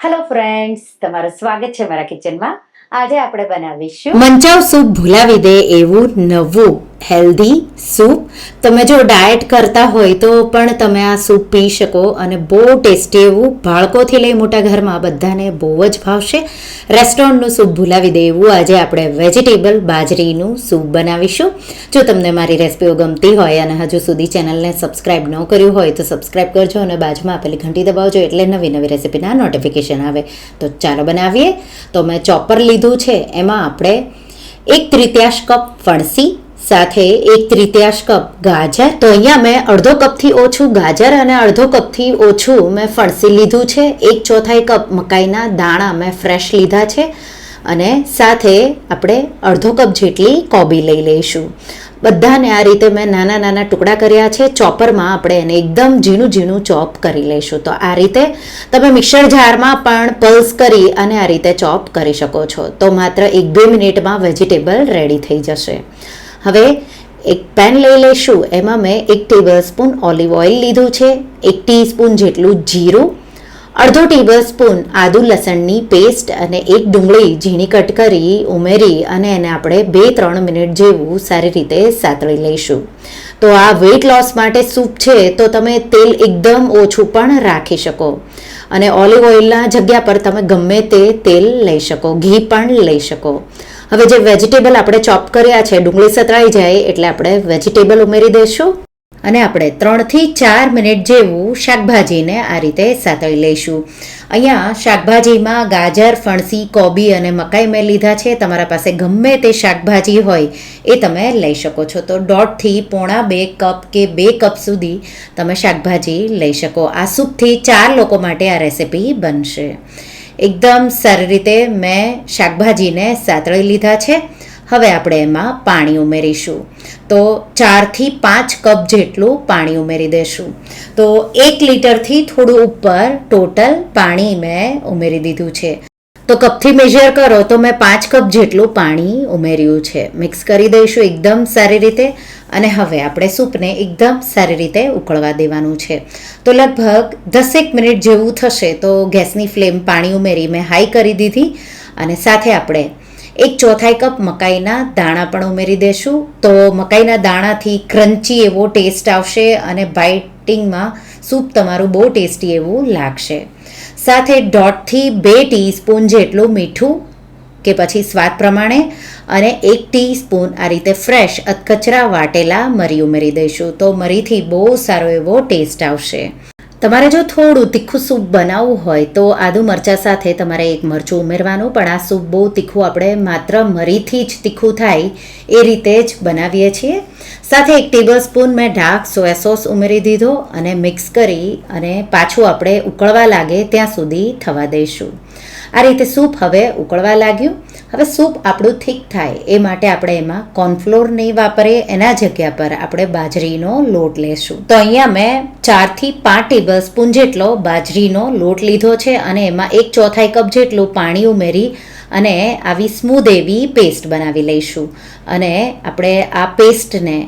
Hello friends તમારું સ્વાગત છે મારા કિચનમાં આજે આપણે બનાવીશું મંચાવ સૂપ ભૂલાવી દે એવું નવું. Healthy soup. તમે જો ડાયટ કરતા હોય તો પણ તમે આ સૂપ પી શકો અને બહુ ટેસ્ટી એવું બાળકોથી લઈ મોટા ઘરમાં બધાને બહુ જ ભાવશે. રેસ્ટોરન્ટનું સૂપ ભૂલાવી દે એવું આજે આપણે વેજીટેબલ બાજરીનું સૂપ બનાવીશું. જો તમને મારી રેસિપીઓ ગમતી હોય અને હજુ સુધી ચેનલને સબસ્ક્રાઈબ ન કર્યું હોય તો સબસ્ક્રાઈબ કરજો અને બાજુમાં આપેલી ઘંટી દબાવજો એટલે નવી નવી રેસિપીના નોટિફિકેશન આવે. તો ચાલો બનાવીએ. તો મેં ચોપર લીધું છે. એમાં આપણે એક તૃતીયાંશ કપ ફણસી સાથે એક ત્રિત્યાશ કપ ગાજર. તો અહીંયા મેં અડધો કપથી ઓછું ગાજર અને અડધો કપથી ઓછું મેં ફણસી લીધું છે. એક ચોથાઈ કપ મકાઈના દાણા મેં ફ્રેશ લીધા છે અને સાથે આપણે અડધો કપ જેટલી કોબી લઈ લઈશું. બધાને આ રીતે મેં નાના નાના ટુકડા કર્યા છે. ચોપરમાં આપણે એને એકદમ ઝીણું ઝીણું ચોપ કરી લઈશું. તો આ રીતે તમે મિક્સર જારમાં પણ પલ્સ કરી અને આ રીતે ચોપ કરી શકો છો. તો માત્ર એક બે મિનિટમાં વેજીટેબલ રેડી થઈ જશે. હવે એક પેન લઈ લઈશું એમાં મેં એક ટેબલ સ્પૂન ઓલિવ ઓઇલ લીધું છે, એક ટીસ્પૂન જેટલું જીરું, અડધો ટેબલ સ્પૂન આદુ લસણની પેસ્ટ અને એક ડુંગળી ઝીણી કટ કરી ઉમેરી અને એને આપણે બે ત્રણ મિનિટ જેવું સારી રીતે સાતળી લઈશું. તો આ વેઇટ લોસ માટે સૂપ છે, તો તમે તેલ એકદમ ઓછું પણ રાખી શકો. અને ઓલિવ ઓઇલના જગ્યા પર તમે ગમે તે તેલ લઈ શકો, ઘી પણ લઈ શકો. હવે જે વેજીટેબલ આપણે ચોપ કર્યા છે, ડુંગળી સતરાઈ જાય એટલે આપણે વેજીટેબલ ઉમેરી દઈશું અને આપણે ત્રણથી ચાર મિનિટ જેવું શાકભાજીને આ રીતે સાતળી લઈશું. અહીંયા શાકભાજીમાં ગાજર, ફણસી, કોબી અને મકાઈ મેં લીધા છે. તમારા પાસે ગમે તે શાકભાજી હોય એ તમે લઈ શકો છો. તો દોઢથી પોણા બે કપ કે બે કપ સુધી તમે શાકભાજી લઈ શકો. આ સૂપથી ચાર લોકો માટે આ રેસીપી બનશે. એકદમ સારી રીતે મેં શાકભાજીને સાતળી લીધા છે. હવે આપણે એમાં પાણી ઉમેરીશું. તો ચારથી પાંચ કપ જેટલું પાણી ઉમેરી દઈશું તો એક લીટરથી થોડું ઉપર ટોટલ પાણી મેં ઉમેરી દીધું છે. તો કપથી મેજર કરો તો મેં પાંચ કપ જેટલું પાણી ઉમેર્યું છે. મિક્સ કરી દઈશું એકદમ સારી રીતે અને હવે આપણે સૂપને એકદમ સારી રીતે ઉકળવા દેવાનું છે. તો લગભગ દસેક મિનિટ જેવું થશે તો ગેસની ફ્લેમ પાણી ઉમેરી મેં હાઈ કરી દીધી અને સાથે આપણે એક ચોથાઈ કપ મકાઈના દાણા પણ ઉમેરી દેશું. તો મકાઈના દાણાથી ક્રન્ચી એવો ટેસ્ટ આવશે અને બાઇટિંગમાં સૂપ તમારું બહુ ટેસ્ટી એવું લાગશે. સાથે દોઢથી બે ટીસ્પૂન જેટલું મીઠું કે પછી સ્વાદ પ્રમાણે અને એક ટીસ્પૂન આ રીતે ફ્રેશ અધકચરા વાટેલા મરી ઉમેરી દઈશું. તો મરીથી બહુ સારો એવો ટેસ્ટ આવશે. તમારે જો થોડું તીખું સૂપ બનાવવું હોય તો આદુ મરચાં સાથે તમારે એક મરચું ઉમેરવાનું, પણ આ સૂપ બહુ તીખું આપણે માત્ર મરીથી જ તીખું થાય એ રીતે જ બનાવીએ છીએ. સાથે એક ટેબલ સ્પૂન મેં ડાર્ક સોયા સોસ ઉમેરી દીધો અને મિક્સ કરી અને પાછું આપણે ઉકળવા લાગે ત્યાં સુધી થવા દઈશું. આ રીતે સૂપ હવે ઉકળવા લાગ્યું. હવે સૂપ આપણું થીક થાય, એ માટે આપણે એમાં કોર્નફ્લોર નહીં વાપરીએ, એના જગ્યા પર આપણે બાજરીનો લોટ લેશું. તો અહીંયા મેં ચારથી પાંચ ટેબલ સ્પૂન જેટલો બાજરીનો લોટ લીધો છે અને એમાં એક ચોથાઈ કપ જેટલું પાણી ઉમેરી અને આવી સ્મૂધ એવી પેસ્ટ બનાવી લઈશું. અને આપણે આ પેસ્ટને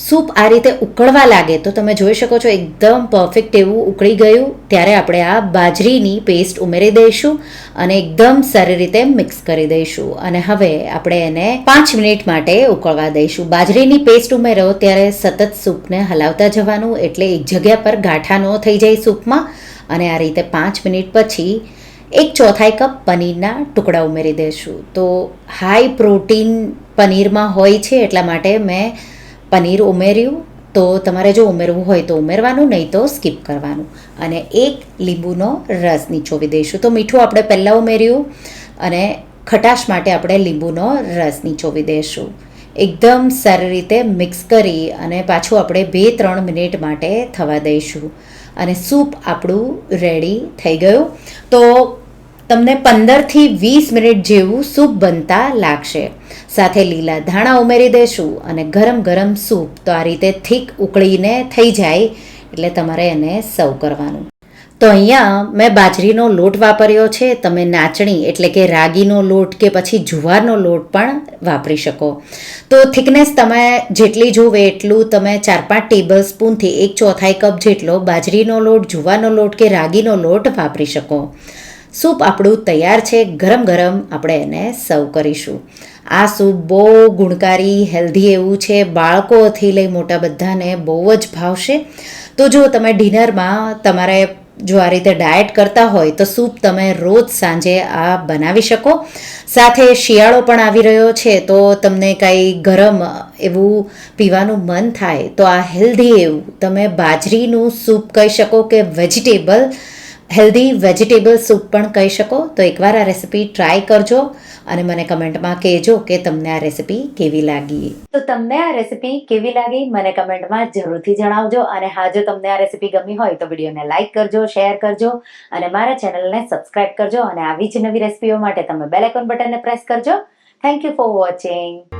સૂપ આ રીતે ઉકળવા લાગે, તો તમે જોઈ શકો છો એકદમ પરફેક્ટ એવું ઉકળી ગયું. ત્યારે આપણે આ બાજરીની પેસ્ટ ઉમેરી દઈશું અને એકદમ સારી રીતે મિક્સ કરી દઈશું. અને હવે આપણે એને પાંચ મિનિટ માટે ઉકળવા દઈશું. બાજરીની પેસ્ટ ઉમેરો, ત્યારે સતત સૂપને હલાવતા જવાનું એટલે એક જગ્યા પર ગાંઠા ન થઈ જાય સૂપમાં. અને આ રીતે પાંચ મિનિટ પછી એક ચોથાઈ કપ પનીરના ટુકડા ઉમેરી દઈશું. તો હાઈ પ્રોટીન પનીરમાં હોય છે, એટલા માટે મેં પનીર ઉમેર્યું તો તમારે જો ઉમેરવું હોય તો ઉમેરવાનું, નહીં તો સ્કીપ કરવાનું. અને એક લીંબુનો રસ નીચોવી દઈશું. તો મીઠું આપણે પહેલાં ઉમેર્યું અને ખટાશ માટે આપણે લીંબુનો રસ નીચોવી દઈશું. એકદમ સારી રીતે મિક્સ કરી અને પાછું આપણે બે ત્રણ મિનિટ માટે થવા દઈશું. અને સૂપ આપણું રેડી થઈ ગયું. તો તમને પંદરથી વીસ મિનિટ જેવું સૂપ બનતા લાગશે. સાથે લીલા ધાણા ઉમેરી દઈશું અને ગરમ ગરમ સૂપ તો આ રીતે થીક ઉકળીને થઈ જાય એટલે તમારે એને સર્વ કરવાનું. તો અહીંયા મેં બાજરીનો લોટ વાપર્યો છે. તમે નાચણી એટલે કે રાગીનો લોટ કે પછી જુવારનો લોટ પણ વાપરી શકો. તો થિકનેસ તમે જેટલી જોવે એટલું તમે ચાર પાંચ ટેબલ સ્પૂનથી એક ચોથાઈ કપ જેટલો બાજરીનો લોટ, જુવારનો લોટ કે રાગીનો લોટ વાપરી શકો. સૂપ આપણું તૈયાર છે, ગરમ ગરમ આપણે એને સર્વ કરીશું. આ સૂપ બહુ ગુણકારી, હેલ્ધી એવું છે, બાળકોથી લઈ મોટા બધાને બહુ જ ભાવશે. તો જો તમે ડિનરમાં તમારે જો આ રીતે ડાયટ કરતા હોય, તો સૂપ તમે રોજ સાંજે આ બનાવી શકો. સાથે શિયાળો પણ આવી રહ્યો છે, તો તમને કાંઈ ગરમ એવું પીવાનું મન થાય, તો આ હેલ્ધી એવું તમે બાજરીનું સૂપ કહી શકો કે વેજીટેબલ હેલ્ધી વેજીટેબલ સૂપ પણ કહી શકો. તો એકવાર આ રેસિપી ટ્રાય કરજો અને મને કમેન્ટમાં કહેજો કે તમને આ રેસિપી કેવી લાગી. તો તમને આ રેસિપી કેવી લાગી મને કમેન્ટમાં જરૂરથી જણાવજો અને હા, જો તમને આ રેસિપી ગમી હોય તો વિડીયોને લાઇક કરજો, શેર કરજો અને મારા ચેનલને સબસ્ક્રાઇબ કરજો અને આવી જ નવી રેસિપીઓ માટે તમે બેલ આઇકોન બટનને પ્રેસ કરજો. Thank you for watching